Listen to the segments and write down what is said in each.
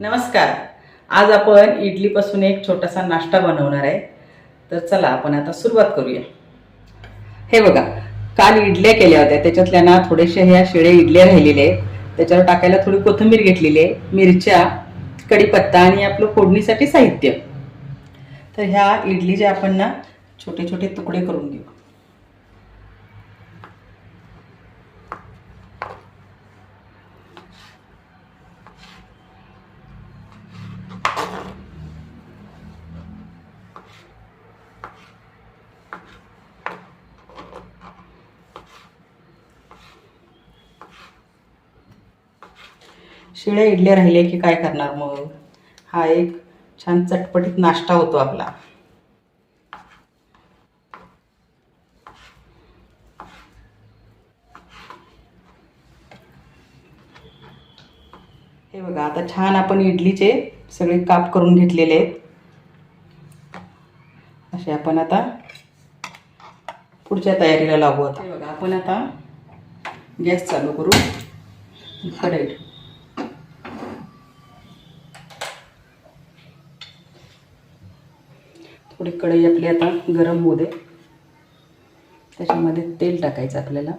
नमस्कार. आज आपण इडलीपासून एक छोटासा नाश्ता बनवणार आहे. तर चला आपण आता सुरुवात करूया. हे बघा काल इडल्या केल्या होत्या. त्याच्यातल्या ना थोडेसे ह्या शिळे इडल्या राहिलेले आहेत. त्याच्यावर टाकायला थोडी कोथिंबीर घेतलेली आहे. मिरच्या कढीपत्ता आणि आपलं फोडणीसाठी साहित्य. तर ह्या इडलीचे आपण ना छोटे छोटे तुकडे करून घेऊ. शिळ्या इडल्या राहिल्या की काय करणार मग? हा एक छान चटपटीत नाश्ता होतो आपला. हे बघा आता छान आपण इडलीचे सगळे काप करून घेतलेले आहेत. असे आपण आता पुढच्या तयारीला लागू आता. बघा आपण आता गॅस चालू करू. कढई. थोडी कढई आपली आता गरम होऊ दे. त्याच्यामध्ये तेल टाकायचं आपल्याला.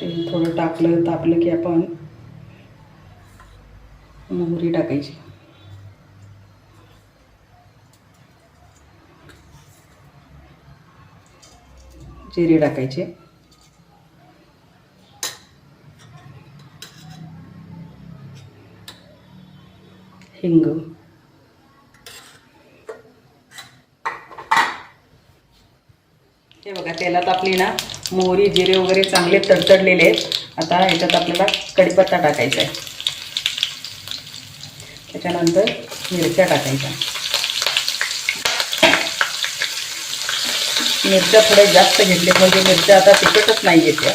तेल थोडं टाकलं तापलं की आपण मोहरी टाकायची. जिरे टाकायचे. हिंग. हे बघा तेलात आपली ना मोहरी जिरे वगैरे चांगले तडतडलेले आहेत. आता ह्याच्यात आपल्याला कढीपत्ता टाकायचा आहे. त्याच्यानंतर मिरच्या टाकायच्या. मिरच्या थोड्या जास्त घेतले म्हणजे मिरच्या आता तिखटच नाही येत्या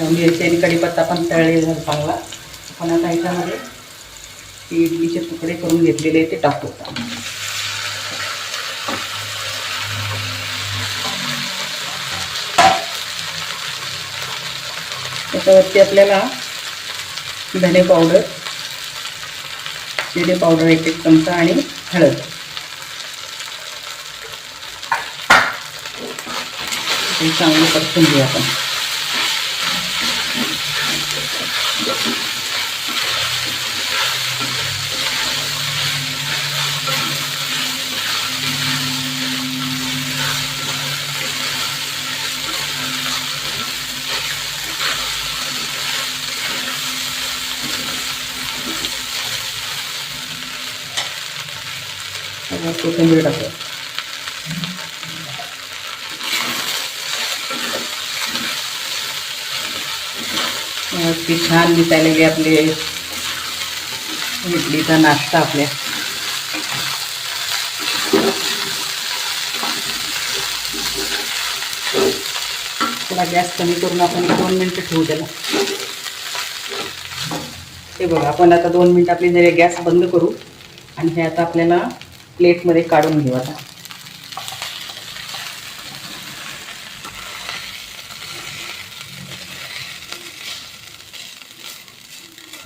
मिरची आणि कढीपत्ता पण तळले झाला चांगला. आपण आता ह्याच्यामध्ये इडलीचे तुकडे करून घेतलेले ते टाकतो त्याच्यावरती आपल्याला धने पाउडर जिरे पाउडर एक एक चमचा हलद हळद. पर त्याच्यावर कोथिंबीर टाकू ती छान दिसायला गेली आपले. इडलीचा नाश्ता आपल्या. थोडा गॅस कमी करून आपण दोन मिनटं ठेवू त्याला. हे बघा आपण आता दोन मिनटं आपली जरी गॅस बंद करू. आणि हे आता आपल्याला प्लेटमध्ये काढून घेऊ आता.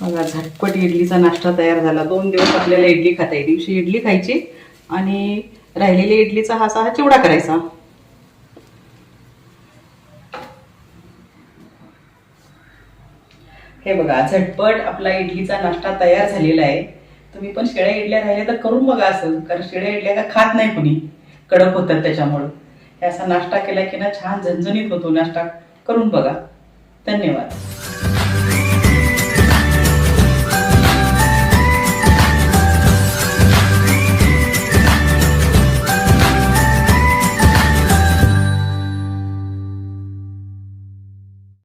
बघा झटपट इडलीचा नाश्ता तयार झाला. दोन दिवस आपल्याला इडली खाता येईल. दिवशी इडली खायची आणि राहिलेल्या इडलीचा हा असा हा चिवडा करायचा. हे बघा झटपट आपला इडलीचा नाश्ता तयार झालेला आहे. तुम्ही पण शेळ्या इडल्या राहिल्या तर करून बघा असं कारण शेळ्या इडल्या का खात नाही कुणी. कडक होतात त्याच्यामुळं. हे असा नाश्ता केला की ना छान झणझणीत होतो नाश्ता. करून बघा. धन्यवाद.